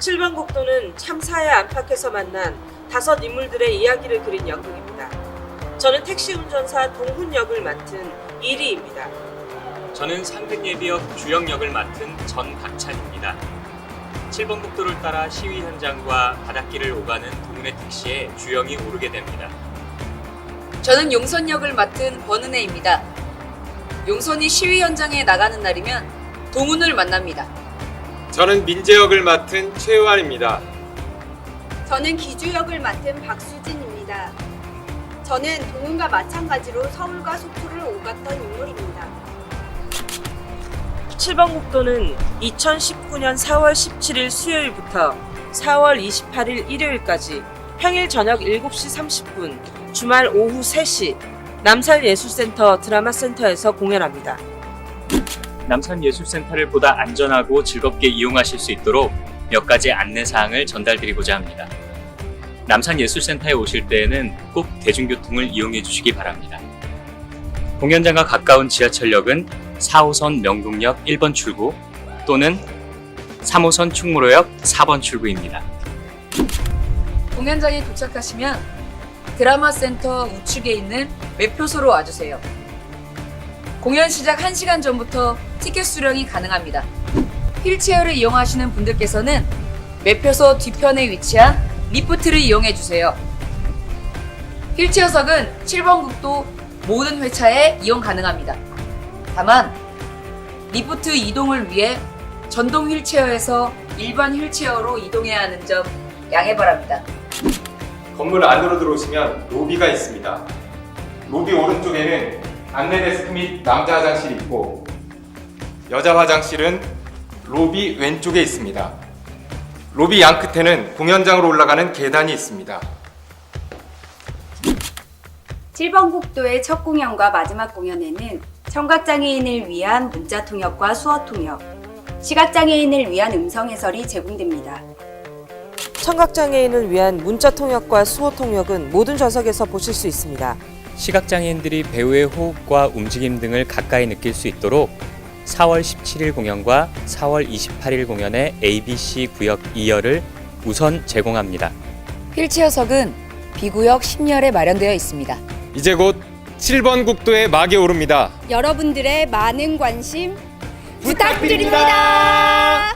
7번 국도는 참사에 안팎에서 만난 다섯 인물들의 이야기를 그린 연극입니다. 저는 택시 운전사 동훈 역을 맡은 이리입니다. 저는 상근예비역 주영 역을 맡은 전박찬입니다. 7번 국도를 따라 시위 현장과 바닷길을 오가는 동문의 택시에 주영이 오르게 됩니다. 저는 용선 역을 맡은 권은혜입니다. 용선이 시위 현장에 나가는 날이면 동훈을 만납니다. 저는 민재 역을 맡은 최우환입니다. 저는 기주 역을 맡은 박수진입니다. 저는 동훈과 마찬가지로 서울과 속초를 오갔던 인물입니다. 7번 국도는 2019년 4월 17일 수요일부터 4월 28일 일요일까지 평일 저녁 7시 30분, 주말 오후 3시 남살예술센터 드라마센터에서 공연합니다. 남산예술센터를 보다 안전하고 즐겁게 이용하실 수 있도록 몇 가지 안내 사항을 전달드리고자 합니다. 남산예술센터에 오실 때에는 꼭 대중교통을 이용해 주시기 바랍니다. 공연장과 가까운 지하철역은 4호선 명동역 1번 출구 또는 3호선 충무로역 4번 출구입니다. 공연장에 도착하시면 드라마 센터 우측에 있는 매표소로 와주세요. 공연 시작 1시간 전부터 티켓 수령이 가능합니다. 휠체어를 이용하시는 분들께서는 매표소 뒤편에 위치한 리프트를 이용해 주세요. 휠체어석은 7번 국도 모든 회차에 이용 가능합니다. 다만 리프트 이동을 위해 전동 휠체어에서 일반 휠체어로 이동해야 하는 점 양해 바랍니다. 건물 안으로 들어오시면 로비가 있습니다. 로비 오른쪽에는 안내 데스크 및 남자 화장실이 있고 여자 화장실은 로비 왼쪽에 있습니다. 로비 양 끝에는 공연장으로 올라가는 계단이 있습니다. 7번 국도의 첫 공연과 마지막 공연에는 청각장애인을 위한 문자 통역과 수어 통역, 시각장애인을 위한 음성 해설이 제공됩니다. 청각장애인을 위한 문자 통역과 수호 통역은 모든 좌석에서 보실 수 있습니다. 시각장애인들이 배우의 호흡과 움직임 등을 가까이 느낄 수 있도록 4월 17일 공연과 4월 28일 공연의 ABC 구역 2열을 우선 제공합니다. 휠체어석은 B구역 10열에 마련되어 있습니다. 이제 곧 7번 국도의 막에 오릅니다. 여러분들의 많은 관심 부탁드립니다.